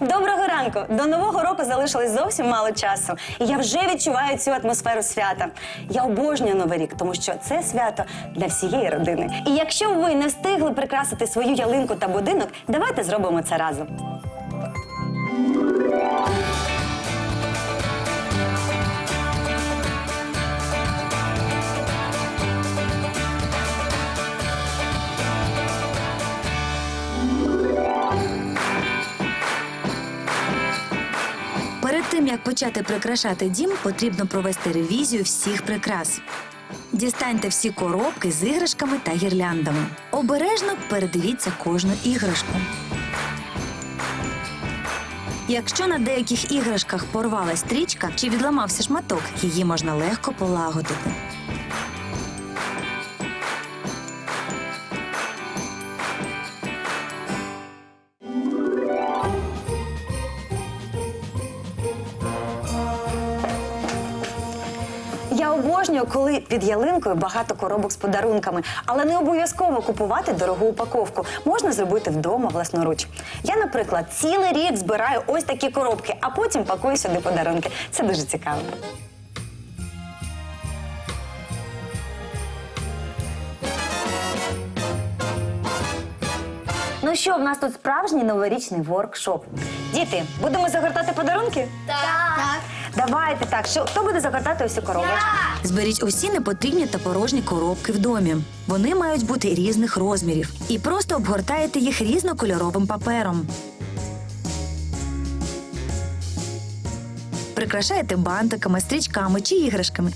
Доброго ранку! До нового року залишилось зовсім мало часу, і я вже відчуваю цю атмосферу свята. Я обожнюю новий рік, тому що це свято для всієї родини. І якщо ви не встигли прикрасити свою ялинку та будинок, давайте зробимо це разом. Почати прикрашати дім, потрібно провести ревізію всіх прикрас. Дістаньте всі коробки з іграшками та гірляндами. Обережно передивіться кожну іграшку. Якщо на деяких іграшках порвалась стрічка чи відламався шматок, її можна легко полагодити. Обожнюю, коли під ялинкою багато коробок з подарунками, але не обов'язково купувати дорогу упаковку. Можна зробити вдома власноруч. Я, наприклад, цілий рік збираю ось такі коробки, а потім пакую сюди подарунки. Це дуже цікаво. Ну що, в нас тут справжній новорічний воркшоп. Діти, будемо загортати подарунки? Так. Давайте так. Що хто буде загортати усю коробочку? Зберіть усі непотрібні та порожні коробки в домі. Вони мають бути різних розмірів. І просто обгортаєте їх різнокольоровим папером. Прикрашаєте бантиками, стрічками чи іграшками.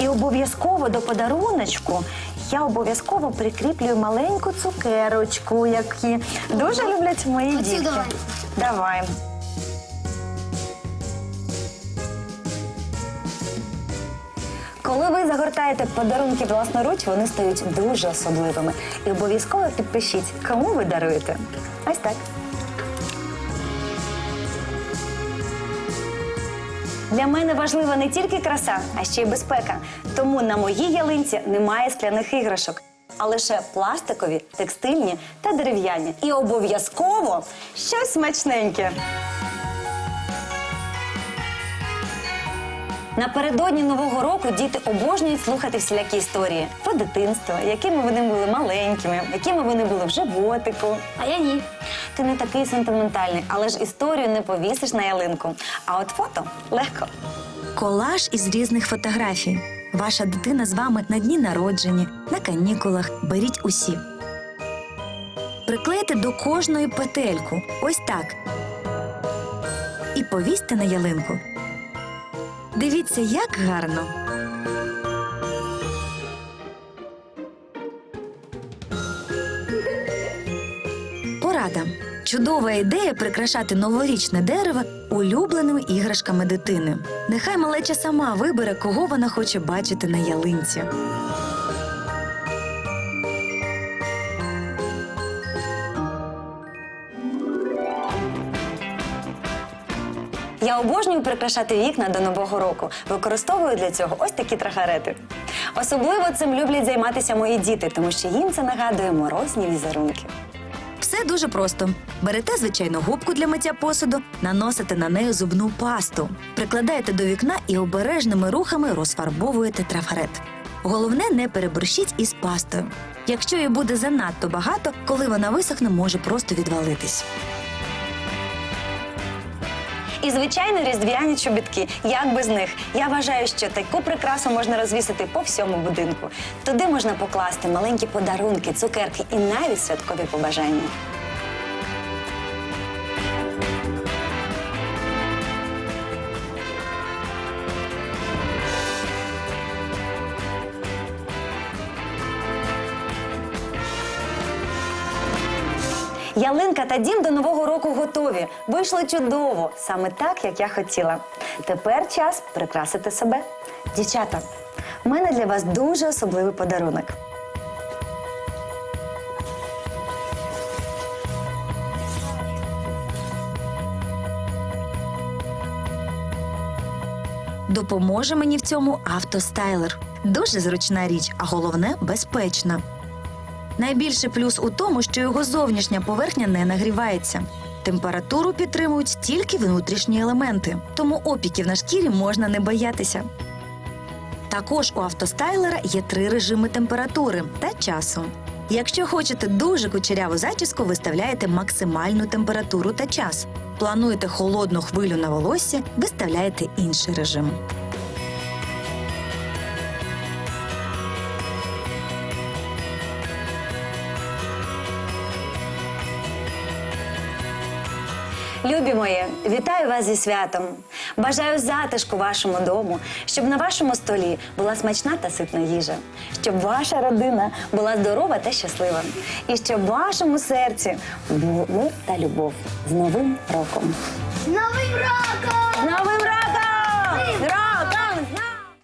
І обов'язково до подаруночку я обов'язково прикріплюю маленьку цукерочку, які дуже люблять мої Оцю дітки. давай. Давай. Коли ви загортаєте подарунки власноруч, вони стають дуже особливими. І обов'язково підпишіть, кому ви даруєте. Ось так. Для мене важлива не тільки краса, а ще й безпека. Тому на моїй ялинці немає скляних іграшок, а лише пластикові, текстильні та дерев'яні. І обов'язково щось смачненьке. Напередодні нового року діти обожнюють слухати всілякі історії про дитинство, якими вони були маленькими, якими вони були в животику. А я ні. Ти не такий сентиментальний, але ж історію не повісиш на ялинку. А от фото легко. Колаж із різних фотографій. Ваша дитина з вами на дні народження, на канікулах. Беріть усі. Приклейте до кожної петельку. Ось так. І повісьте на ялинку. Дивіться, як гарно. Порада. Чудова ідея прикрашати новорічне дерево улюбленими іграшками дитини. Нехай малеча сама вибере, кого вона хоче бачити на ялинці. Обожнюю прикрашати вікна до нового року. Використовую для цього ось такі трафарети. Особливо цим люблять займатися мої діти, тому що їм це нагадує морозні візерунки. Все дуже просто. Берете звичайну губку для миття посуду, наносите на неї зубну пасту, прикладаєте до вікна і обережними рухами розфарбовуєте трафарет. Головне, не переборщіть із пастою. Якщо її буде занадто багато, коли вона висохне, може просто відвалитись. І звичайно, різдвяні чобітки. Як без них? Я вважаю, що таку прикрасу можна розвісити по всьому будинку. Туди можна покласти маленькі подарунки, цукерки і навіть святкові побажання. Ялинка та дім до нового року готові. Вийшли чудово, саме так, як я хотіла. Тепер час прикрасити себе. Дівчата, в мене для вас дуже особливий подарунок. Допоможе мені в цьому автостайлер. Дуже зручна річ, а головне безпечна. Найбільший плюс у тому, що його зовнішня поверхня не нагрівається. Температуру підтримують тільки внутрішні елементи, тому опіків на шкірі можна не боятися. Також у автостайлера є три режими температури та часу. Якщо хочете дуже кучеряву зачіску, виставляєте максимальну температуру та час. Плануєте холодну хвилю на волоссі, виставляєте інший режим. Любі мої, вітаю вас зі святом. Бажаю затишку вашому дому, щоб на вашому столі була смачна та ситна їжа, щоб ваша родина була здорова та щаслива, і щоб в вашому серці був мир та любов з Новим роком. З Новим роком! З Новим роком!